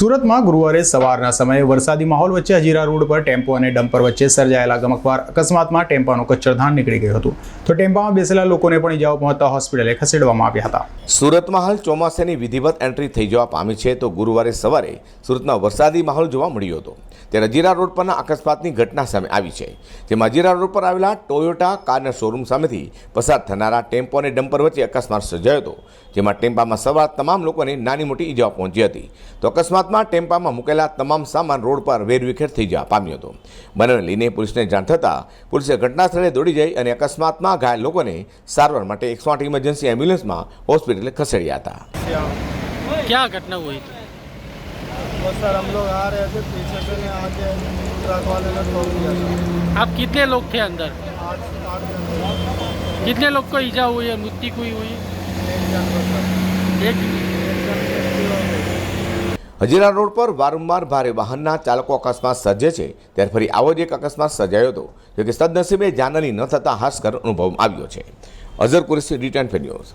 સુરતમાં ગુરુવારે સવારના સમયે વરસાદી માહોલ વચ્ચે હજીરા રોડ પર ટેમ્પો અને ડમ્પર વચ્ચે સર્જાયેલા ગમકવાર અકસ્માતમાં ટેમ્પાનું કચ્છરધાન નીકળી ગયું હતું. તો ટેમ્પામાં બેસેલા લોકોને પણ ઇજાઓ પહોંચતા હોસ્પિટલે ખસેડવામાં આવ્યા હતા. સુરતમાં હાલ ચોમાસાની વિધિવત એન્ટ્રી થઈ જવા પામી છે તો ગુરુવારે સવારે સુરતમાં વરસાદી માહોલ જોવા મળ્યો હતો. ત્યારે હજીરા રોડ પરના અકસ્માતની ઘટના સામે આવી છે. જેમાં હજીરા રોડ પર આવેલા ટોયોટા કારના શોરૂમ સામેથી પસાર થનારા ટેમ્પો અને ડમ્પર વચ્ચે અકસ્માત સર્જાયો હતો, જેમાં ટેમ્પામાં સવાર તમામ લોકોને નાની મોટી ઈજાઓ પહોંચી હતી. તો અકસ્માતમાં ટેમ્પામાં મૂકેલા તમામ સામાન રોડ પર વેરવિખેર થઈ જવા પામ્યો હતો બનાવને લઈને પોલીસને જાણ થતાં પોલીસે ઘટના સ્થળે દોડી જઈ અને અકસ્માતમાં ઘાયલ લોકોને સારવાર માટે એકસો આઠ ઇમરજન્સી એમ્બ્યુલન્સમાં હોસ્પિટલે ખસેડ્યા હતા क्या घटना हुई थी बस सर हम लोग आ रहे थे पीछे से ने आके ट्रक वाले ने ठोक दिया था आप कितने लोग थे अंदर आठ आठ जन कितने लोग को ईजा हुई है मृत्यु हुई हुई एक जन को सर एक હજીરા રોડ પર વારંવાર ભારે વાહનના ચાલકો અકસ્માત સર્જે છે. ત્યારે ફરી આવો જ એક અકસ્માત સર્જાયો હતો જોકે સદનસીબે જાનહાની ન થતાં હાસ્કર અનુભવ આવ્યો છે. Azhar Qureshi return fair news.